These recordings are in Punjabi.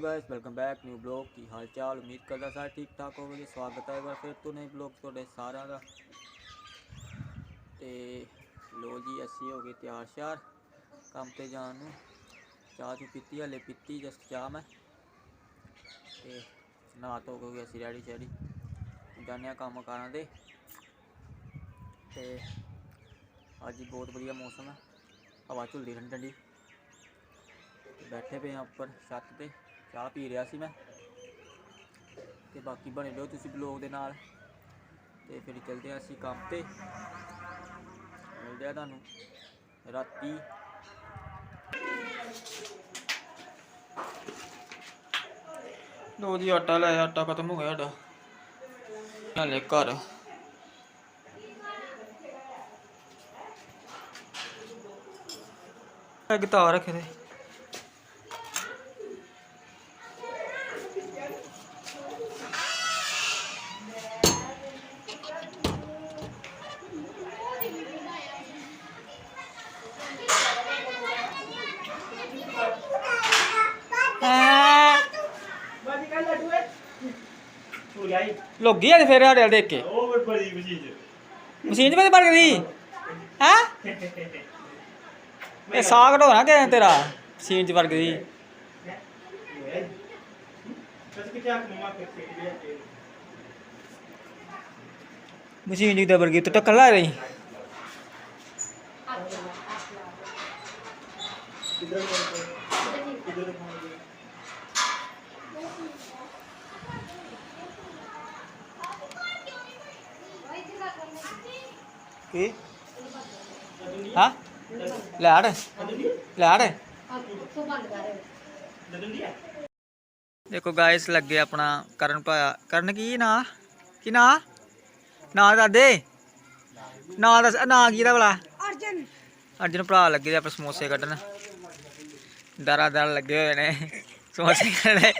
Hello guys welcome back new blog ਕੀ ਹਾਲ ਚਾਲ? ਉਮੀਦ ਕਰਦਾ ਸਾਰੇ ਠੀਕ ਠਾਕ ਹੋਵੋਗੇ, ਸਵਾਗਤ ਹੈ ਇੱਕ ਵਾਰ ਫਿਰ ਤੋਂ ਨਵੇਂ ਬਲੌਗ ਤੁਹਾਡੇ ਸਾਰਿਆਂ ਦਾ। ਤੇ ਲੋ ਜੀ, ਅਸੀਂ ਹੋ ਗਏ ਤਿਆਰ ਸ਼ਿਆਰ ਕੰਮ ਤੇ ਜਾਣ ਨੂੰ। ਚਾਹ ਚੂ ਪੀਤੀ, ਹਲੇ ਪੀਤੀ ਜਸਟ ਚਾਹ ਮੈਂ। ਤੇ ਨਹਾ ਧੋ ਕੇ ਹੋ ਗਏ ਅਸੀਂ ਰੈਡੀ ਸ਼ੈਡੀ। ਜਾਂਦੇ ਹਾਂ ਕੰਮ ਕਾਰਾਂ ਦੇ ਤੇ ਅੱਜ ਬਹੁਤ ਵਧੀਆ ਮੌਸਮ ਹੈ। ਹਵਾ ਝੁੱਲਦੀ ਠੰਡੀ ਠੰਡੀ। ਬੈਠੇ ਪਏ ਆ ਉੱਪਰ ਛੱਤ ਤੇ। ਚਾਹ ਪੀ ਰਿਹਾ ਸੀ ਮੈਂ। ਤੇ ਬਾਕੀ ਬਣੇ ਰਹੋ ਤੁਸੀਂ ਬਲੌਗ ਦੇ ਨਾਲ। ਤੇ ਫਿਰ ਚੱਲਦੇ ਆ ਅਸੀਂ ਕੰਮ ਤੇ। ਮਿਲਦੇ ਆ ਤੁਹਾਨੂੰ ਰਾਤੀ। ਲੋ ਜੀ, ਆਟਾ ਲੈ ਆਟਾ ਖਤਮ ਹੋ ਗਿਆ ਸਾਡਾ। ਹਲੇ ਘਰ। ਇੱਕ ਤਾਰ ਰੱਖੇ ਦੇ ਲੁੱਗ ਗਈ ਆ ਫੇਰ ਸਾਡੇ ਵੱਲ ਦੇਖ ਕੇ। ਉਹ ਵੀ ਬੜੀ ਮਸ਼ੀਨ 'ਚ। ਕਿਤੇ ਬਣ ਗਈ? ਹੈ? ਇਹ ਸਾਗ ਢੋਣਾ ਕਿ ਤੇਰਾ? ਮਸ਼ੀਨ 'ਚ ਵੜ ਗਈ। ਮਸ਼ੀਨ 'ਚ ਦਬੜ ਗਈ ਤੂੰ ਟੱਕਰ ਲਾ ਰਹੀ। ਕਿਧਰ ਕਿਧਰ ਕੀ? ਹਾਂ? ਲੈ ਆੜ। ਲੈ ਆੜ। ਨਦਨ ਦਿਆ ਦੇਖੋ ਗਾਇਸ ਲੱਗੇ ਆਪਣਾ ਕਰਨ ਭਾਇਆ। ਕਰਨ ਕੀ ਨਾ? ਕੀ ਨਾ? ਨਾ ਦਾਦੇ ਨਾ ਦੱਸ ਨਾ ਕੀ ਦਾ ਭਲਾ? ਅਰਜਨ। ਅਰਜਨ ਭਰਾ ਲੱਗੇ ਆਪਣੇ ਸਮੋਸੇ ਕੱਢਣ। ਦਰਾ ਦਰ ਲੱਗੇ ਹੋਏ ਨੇ। ਸਮੋਸੇ ਕੱਢਣੇ।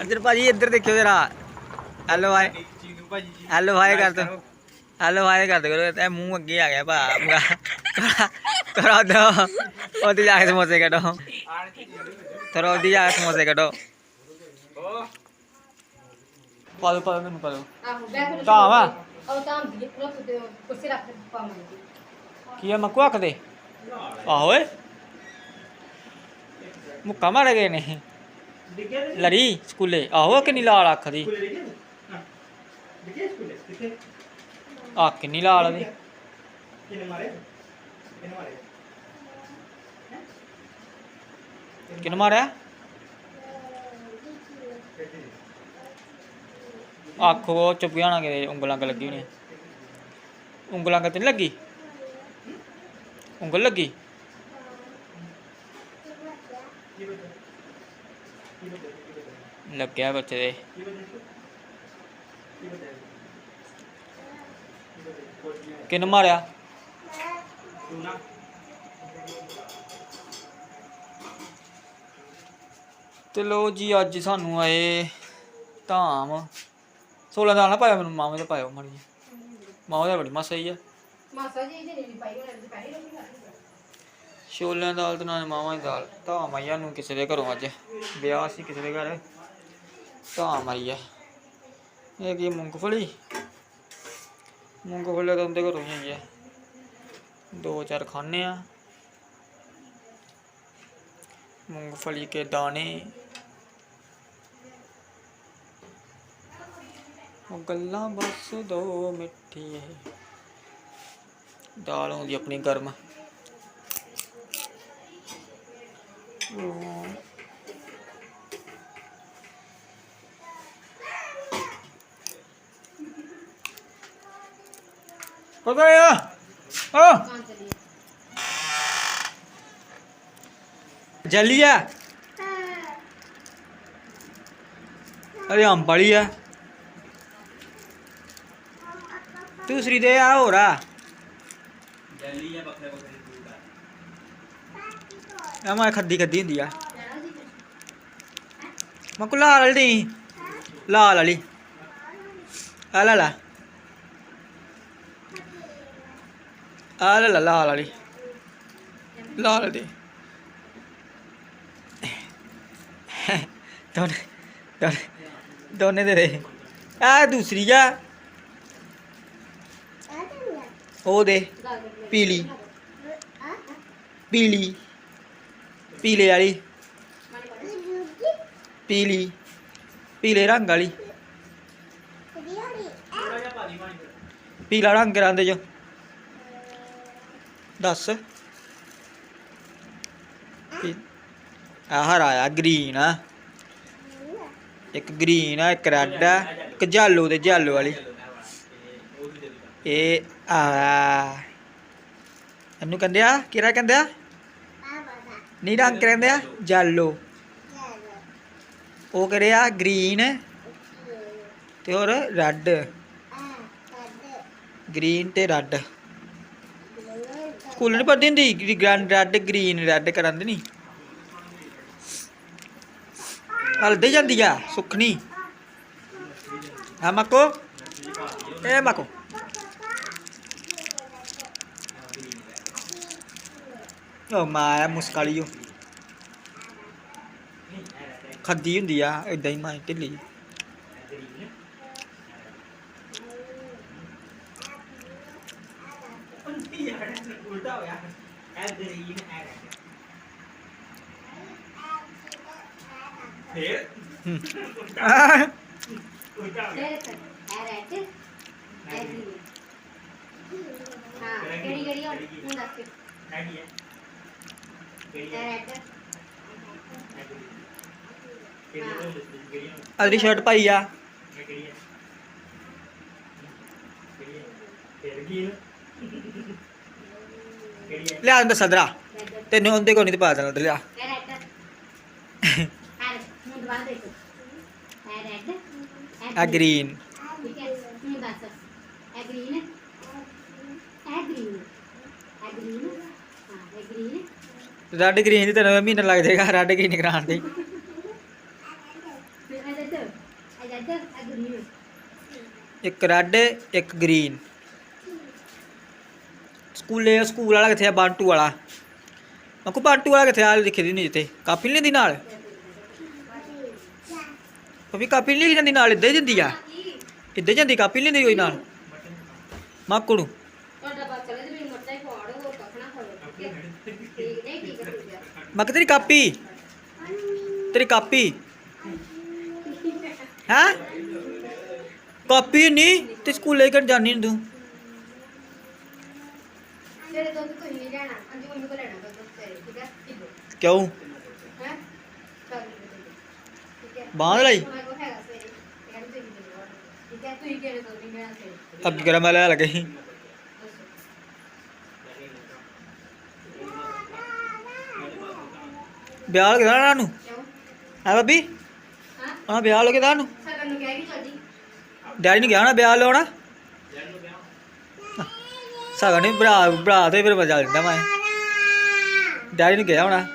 ਅਰਜਨ ਭਾਜੀ ਇੱਧਰ ਦੇਖਿਓ ਜਰਾ। ਹੈਲੋ ਹਾਈ ਚੀਨੂ ਭਾਜੀ ਜੀ। ਹੈਲੋ ਹਾਈ ਕਰ ਦੋ। ਹੈਲੋ ਹਾਈ ਕਰ ਦੋ ਇਹ ਮੂੰਹ ਅੱਗੇ ਆ ਗਿਆ ਭਾ ਕਰੋ ਦੋ ਉਹਦੀ ਜਾ ਕੇ ਸਮੋਸੇ ਕੱਢੋ। ਥੋੜਾ ਉਹਦੀ ਜਾ ਕੇ ਸਮੋਸੇ ਕੱਢੋ। ਪਾ ਦੋ ਪਾ ਦੋ ਮੈਨੂੰ ਆਹੋ ਬੈਠ ਕੇ ਤਾਂ ਵਾ। ਉਹ ਤਾਂ ਦੀ ਰੱਖ ਦੇ ਕੁਰਸੀ ਰੱਖ ਦੇ ਪਾਵਾਂਗੇ ਕੀ ਆ ਮੱਕੂ ਹੱਕ ਦੇ ਆਹੋ ਓਏ ਮੁੱਕਾ ਮਾਰ ਗਏ ਨੇ ਡਿੱਗੇ ਨੇ ਲੜੀ ਸਕੂਲੇ। ਆਹੋ ਕਿੰਨੀ ਲਾਲ ਅੱਖ ਦੀ। ਸਕੂਲੇ ਡਿੱਗੇ ਹਾਂ। ਡਿੱਗੇ ਸਕੂਲੇ? ਕਿੱਥੇ ਆ ਕਿੰਨੀ ਲਾਲ ਦੀ ਕਿਨੇ ਮਾਰੇ? ਕਿਨੇ ਮਾਰੇ? ਕਿਨ ਮਾਰਿਆ? ਉਹ ਚੁੱਪ ਜਾਣਾ ਕਿ ਉਂਗਲਾਂ ਕਿ ਲੱਗੀ ਹੋਣੀ ਉਂਗਲਾਂ ਕਿ ਤੇ ਲੱਗੀ? ਉਂਗਲ ਲੱਗੀ? ਲੱਗਿਆ ਬੱਚੇ ਦੇ ਕੀ ਬਤਾ ਕੀ ਬਤਾ ਕੀ ਬਤਾ ਕੋਟੀਆਂ ਕਿਨ ਮਾਰਿਆ? ਤੂੰ ਲੋ ਜੀ ਅੱਜ ਸਾਨੂੰ ਆਏ ਧਾਮ। 16 ਦਾ ਨਾ ਪਾਇਆ ਮੈਨੂੰ ਮਾਮੇ ਦਾ ਪਾਇਓ ਮਾੜੀ ਮਾਮਾ ਦਾ ਬੜੀ ਮਸਾ ਹੀ ਆ। ਮਾਸਾ ਜੀ ਇਹਦੇ ਨਹੀਂ ਪਾਈ ਉਹਨਾਂ ਦੇ ਪੈਸੇ ਰੋਕੀ ਛੋਲਿਆਂ ਦਾਲ ਤੇ ਨਾਲ ਮਾਵਾਂ ਦੀ ਦਾਲ। ਧਾਮ ਆਈਆਂ ਨੂੰ ਕਿਸੇ ਦੇ ਘਰੋਂ ਅੱਜ। ਵਿਆਹ ਸੀ ਕਿਸੇ ਦੇ ਘਰ। ਧਾਮ ਆਈ ਆ। ਇਹ ਕੀ ਮੂੰਗਫਲੀ? ਮੂੰਗਫਲੀ ਤਾਂ ਉਹਦੇ ਘਰੋਂ ਹੀ ਆਈ ਆ ਦੋ ਚਾਰ ਖਾਣੇ ਆ मूंगफली के दाने ਉਹ ਗੱਲਾਂ ਬਸ ਦੋ ਮਿੱਠੀ ਹੈ ਦਾਲ ਹੁੰਦੀ ਜਲੀ ਹੈ ਅਰੇ ਅੰਬ ਵਾਲੀ ਹੈ ਦੂਸਰੀ ਦੇ ਆ ਹੋਰ ਆ। ਦਿੱਲੀ ਹੈ ਬੱਕਰੇ ਬੱਕਰੇ ਦੂਰ ਆ ਇਹ ਮੈਂ ਖੱਦੀ ਖੱਦੀ ਹੁੰਦੀ ਆ ਲੈ ਲੈ ਆ ਲਾਲ ਵਾਲੀ ਲਾਲ ਦੇ ਦੋਨੇ ਦੋਨੇ ਦੋਨੇ ਦੇ ਦੇ ਆ ਦੂਸਰੀ ਆ ਉਹ ਦੇ ਪੀਲੀ ਪੀਲੀ ਪੀਲੇ ਵਾਲੀ ਪੀਲੀ ਪੀਲੇ ਰੰਗ ਵਾਲੀ ਪੀਲਾ ਰੰਗ ਕਰਾਂਦੇ ਜੋ ਦੱਸ। ਆਹ ਹਰਾ ਆ ਗ੍ਰੀਨ ਆ। ਇੱਕ ਗ੍ਰੀਨ ਆ ਇੱਕ ਰੈੱਡ ਆ ਇੱਕ ਜਾਲੋ ਤੇ ਜਾਲੋ ਵਾਲੀ। ਇਹ ਆ। ਇਹਨੂੰ ਕਹਿੰਦੇ ਆ ਕਿਹੜਾ ਕਹਿੰਦੇ ਆ? ਨਹੀਂ ਰੰਗ ਕਹਿੰਦੇ ਆ ਜਾਲੋ। ਉਹ ਕਰੇ ਆ ਗ੍ਰੀਨ ਤੇ ਹੋਰ ਰੈੱਡ ਗ੍ਰੀਨ ਤੇ ਰੈੱਡ ਸਕੂਲ ਨਹੀਂ ਪੜ੍ਹਦੀ ਹੁੰਦੀ? ਗ੍ਰੈਂਡ ਰੈੱਡ ਗ੍ਰੀਨ ਰੈੱਡ ਕਰਾਂਦੇ ਨਹੀਂ ਹਲਦੇ ਜਾਂਦੀ ਆ ਸੁਖਣੀ ਆ ਮਕੋ। ਇਹ ਮਕੋ। ਉਹ ਮਾਇਆ ਮੁਸਕਾਲੀਓ ਖੱਦੀ ਹੁੰਦੀ ਆ ਇਦਾਂ ਹੀ ਮਾਂ, ਢਿੱਲੀ ਉਲਟਾ ਹੋ ਗਿਆ। ਐ ਗਰੀਨ ਐ ਫੇਰ? ਆਹ, ਉਲਟਾ ਹੋ ਗਿਆ। ਕਿਹੜੀ ਕਿਹੜੀ ਹੁਣ ਹੁਣ ਦੱਸ ਕੇ ਹੈਗੀ ਹੈ। ਕਿਹੜੀ ਇਹ ਹੈ ਰੈਡ ਕਿਹੜੀ ਹੈ ਕਿਹੜੀ ਹੈ ਅਗਲੀ ਸ਼ਰਟ ਪਾਈ ਆ। ਮੈਂ ਕਿਹੜੀ ਹੈ ਕਿਹੜੀ ਹੈ ਫੇਰ ਕੀ ਕਿਹੜੀ ਹੈ ਲਿਆ ਅੰਦਰ ਸਦਰਾ। ਤੈਨੂੰ ਉਹਦੇ ਕੋਲ ਨਹੀਂ ਤੇ ਪਾ ਦੇਣਾ ਤੇ ਲਿਆ। ਆ ਗ੍ਰੀਨ ਰੈੱਡ ਗ੍ਰੀਨ ਦੀ ਤੈਨੂੰ ਮਹੀਨਾ ਲੱਗ ਜਾਏਗਾ ਰੈੱਡ ਗ੍ਰੀਨ ਕਰਾਉਣ ਦੇ ਇੱਕ ਰੈੱਡ ਇੱਕ ਗ੍ਰੀਨ ਸਕੂਲੇ, ਸਕੂਲ ਵਾਲਾ ਕਿੱਥੇ ਆ? ਬਾਂਟੂ ਵਾਲਾ। ਮੈਂ ਕੋ ਬਾਂਟੂ ਵਾਲਾ ਕਿੱਥੇ ਆ? ਲਿਖੇ ਦੀ ਨਹੀਂ ਜਿੱਥੇ। ਕਾਪੀ ਨਹੀਂ ਦੀ ਨਾਲ? ਕभी ਕਾਪੀ ਨਹੀਂ ਲਿਖ ਜਾਂਦੀ ਨਾਲ? ਇੱਦਾਂ ਹੀ ਦਿੰਦੀ ਆ। ਇੱਦਾਂ ਜਾਂਦੀ, ਕਾਪੀ ਨਹੀਂ ਦਿੰਦੀ ਕੋਈ ਨਾਲ? ਮਾਕੂ ਨੂੰ ਮੈਂ ਕਿਹਾ ਤੇਰੀ ਕਾਪੀ? ਤੇਰੀ ਕਾਪੀ? ਹਾਂ? ਕਾਪੀ ਨਹੀਂ ਤੇ ਸਕੂਲੇ ਕਿਉਂ ਜਾਣੀ ਤੂੰ? ਤੇਰੇ ਦੁੱਧ ਤੁਸੀਂ ਨਹੀਂ ਲੈਣਾ। ਅੰਜੂ ਮੈਨੂੰ ਕੋ ਲੈਣਾ ਦੁੱਧ ਤੇਰੇ ਠੀਕ ਹੈ? ਕਿਲੋ। ਕਿਉਂ? ਹੈ? ਚੱਲ ਠੀਕ ਹੈ? ਬਾਂਹ ਲਈ? ਤੁਹਾਡੇ ਕੋਲ ਹੈਗਾ ਸਵੇਰੇ। ਇਹ ਕਹਿੰਦੇ ਤੁਸੀਂ ਦੇ ਦਿਓ ਠੀਕ ਹੈ? ਤੁਸੀਂ ਕਿਹੜੇ ਦੁੱਧ ਨਹੀਂ ਲੈਣਾ ਸਵੇਰੇ? ਅੱਗੇ ਕਰਾਂ ਮੈਂ ਲੈ ਲੱਗੇ ਸੀ? ਦੱਸੋ ਵਿਆਹ ਗਿਆ ਨਾ ਨੂੰ ਕਿਉਂ? ਹੈ ਬੱਬੀ ਹਾਂ? ਹਾਂ ਵਿਆਹ ਗਿਆ ਨੂੰ ਸਗਨ ਨੂੰ ਕਹਿ ਗਈ ਚੱਲਦੀ ਡੈਡੀ ਨੂੰ ਗਿਆ ਨਾ ਵਿਆਹ ਲਾਉਣਾ ਸਾਗਾ ਨਹੀਂ ਭਰਾ ਭਰਾ ਤੇ ਫਿਰ ਮਜ਼ਾ ਲੈਂਦਾ ਮੈਂ। ਡੈਡੀ ਨੂੰ ਗਿਆ ਹੋਣਾ।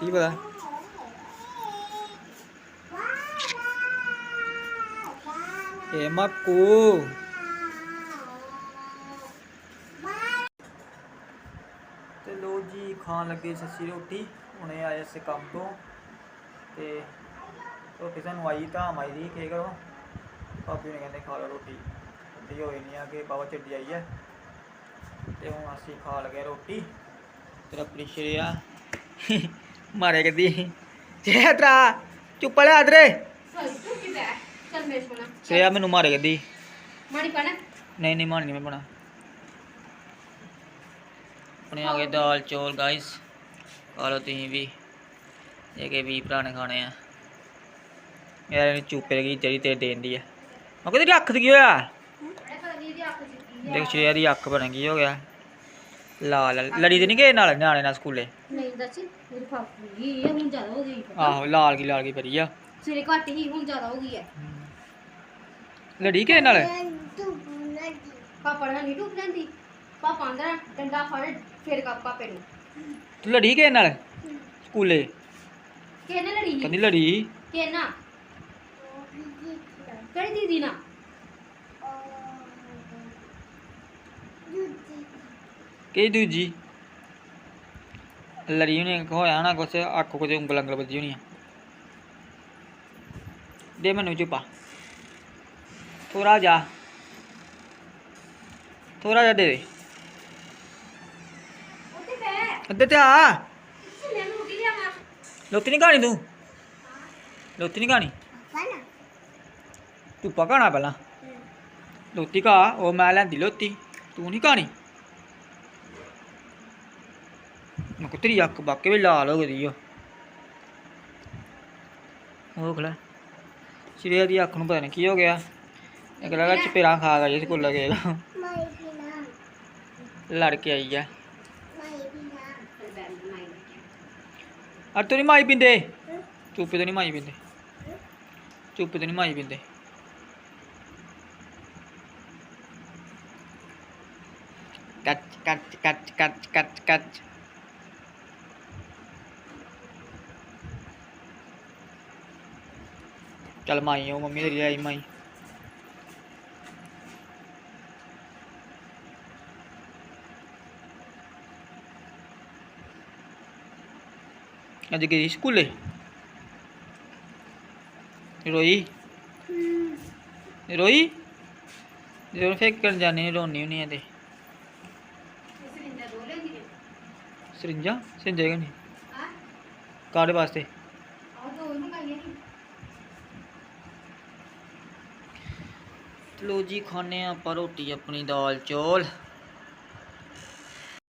ਕੀ ਪਤਾ? ਇਹ ਮੱਕੂ। ਤੇ ਲੋ ਜੀ, ਖਾਣ ਲੱਗੇ ਸੱਸੀ ਰੋਟੀ। ਹੁਣੇ ਆਏ ਸੇ ਕੰਮ ਤੋਂ। ਤੇ ਰੋਟੀ ਸਾਨੂੰ ਆਈ ਤਾਂ ਮਾਈ ਦੀ, ਕੀ ਕਰੋ? ਭਾਬੀ ਨੇ ਕਹਿੰਦੇ ਖਾ ਲਓ ਰੋਟੀ। ਅੱਧੀ ਹੋਈ ਨਹੀਂ ਆ ਕਿ ਬਾਬਾ ਚੱਡੀ ਆਈ ਹੈ ਤੇ ਹੁਣ ਅਸੀਂ ਖਾ ਲਗੇ ਰੋਟੀ ਤੇਰਾ ਪ੍ਰਿਸ਼ਰਿਆ ਮਾਰੇ ਕਦੀ ਜੇ ਤਰਾ ਚੁੱਪ ਲੈ ਆਦਰੇ ਸ੍ਰੇਆ ਮੈਨੂੰ ਮਾਰੇ ਕਦੀ ਮਾੜੀ ਪਾਣਾ ਨਹੀਂ ਨਹੀਂ ਮਾਰਨੀ ਮੈਂ ਬਣਾ। ਆਪਣੇ ਆ ਗਏ ਦਾਲ ਚੌਲ ਗਾਇਸ ਖਾ ਲਓ ਤੁਸੀਂ ਵੀ। ਇਹ ਕੇ ਵੀ ਭਰਾ ਨੇ ਖਾਣੇ ਆ। ਯਾਰ ਇਹਨੇ ਚੁੱਪੇ ਲਗੀ ਤੇਰੀ ਤੇ ਦੇਣ ਦੀ ਆ। ਮੈਂ ਕਹਿੰਦੀ ਅੱਖ ਤੇ ਕੀ ਹੋਇਆ ਇਹ ਪਤਾ ਨਹੀਂ ਇਹਦੀ ਅੱਖ ਚ ਦੇਖ ਸ਼ੇਰ ਦੀ ਅੱਖ ਬਣ ਗਈ ਹੋ ਗਿਆ। ਲਾਲ ਲੜੀ ਤੇ ਨਹੀਂ ਗਏ ਨਾਲ ਨਿਆਣੇ ਨਾਲ ਸਕੂਲੇ? ਨਹੀਂ ਦੱਸ ਮੇਰੀ ਫਾਫੀ ਇਹ ਹੁਣ ਜ਼ਿਆਦਾ ਹੋ ਗਈ ਆਹੋ ਲਾਲ ਕੀ ਲਾਲ ਕੀ ਭਰੀ ਆ। ਸਵੇਰੇ ਘੱਟ ਹੀ ਹੁਣ ਜ਼ਿਆਦਾ ਹੋ ਗਈ ਹੈ ਲੜੀ ਕੇ ਨਾਲ? ਪਾਪਾ ਨਾਲ ਨਹੀਂ ਡੁੱਬ ਜਾਂਦੀ। ਪਾਪਾ ਅੰਦਰ ਡੰਡਾ ਫੜ ਫਿਰ ਕਾ ਪਾਪੇ ਨੂੰ। ਤੂੰ ਲੜੀ ਕੇ ਨਾਲ? ਸਕੂਲੇ? ਕਿਹਨੇ ਲੜੀ ਕਹਿੰਦੀ ਲੜੀ। ਕਿਹਨਾ ਕਿਹੜੀ ਦੀਦੀ ਨਾ ਕਿ ਦੂਜੀ। ਲੜੀ ਹੋਣੀ ਹੋਇਆ ਨਾ ਕੁਛ ਅੱਖ ਕੋਤੇ ਉਂਗਲ ਉਂਗਲ ਵੱਜੀ ਹੋਣੀ ਆ ਦੇ ਮੈਨੂੰ ਚੁਪਾ ਥੋੜਾ ਜਾ ਥੋੜਾ ਜਾ ਦੇ ਦੇ। ਉੱਤੇ ਬੈ ਤੇ ਆ। ਲੋਤੀ ਨਹੀਂ ਖਾਣੀ ਤੂੰ? ਲੋਤੀ ਨਹੀਂ ਖਾਣਾ? ਤੂੰ ਪਕਾਣਾ ਪਹਿਲਾਂ। ਲੋਤੀ ਖਾ ਉਹ ਮੈਂ ਲੈਂਦੀ ਲੋਤੀ। ਤੂੰ ਨਹੀਂ ਖਾਣੀ? ਮੈਂ ਕਿਹਾ ਤੇਰੀ ਅੱਖ ਬਾਕੇ ਵੀ ਲਾਲ ਹੋ ਗਈ ਓ ਉਹ ਖਲਾ ਸ਼੍ਰੇਆ ਦੀ ਅੱਖ ਨੂੰ ਪਤਾ ਨਹੀਂ ਕੀ ਹੋ ਗਿਆ। ਇੱਕ ਲਗਾ ਚਪੇੜਾ ਖਾ ਗਿਆ ਜਿਸ ਕੋਲ ਲੱਗੇਗਾ ਮਾਈ ਪੀਣਾ ਲੜ ਕੇ ਆਈ ਆ। ਮਾਈ ਪੀਣਾ ਫਿਰ ਬੈਲ ਮਾਈ ਅਰ ਤੂੰ ਨਹੀਂ ਮਾਈ ਪਿੰਦੇ। ਚੁੱਪੇ ਤੋਂ ਨਹੀਂ ਚੱਲ ਮਾਈ ਉਹ ਮੰਮੀ ਤੇਰੀ ਆਈ ਮਾਈ। ਅੱਜ ਗਈ ਸਕੂਲੇ? ਰੋਈ? ਰੋਈ? ਜਦੋਂ ਫੇਕਣ ਜਾਣੀ ਰੋਣੀ ਹੁੰਨੀ ਆ ਤੇ। ਸਰਿੰਜਾ ਸਿੰਜੇਗਾ ਨਹੀਂ ਕਾੜੇ ਵਾਸਤੇ ਆਹ ਦੋ ਉਹਨੂੰ ਕਾਈਆਂ ਨਹੀਂ ਲੋ ਜੀ ਖਾਣੇ ਆਪਾਂ ਰੋਟੀ ਆਪਣੀ ਦਾਲ ਚੌਲ।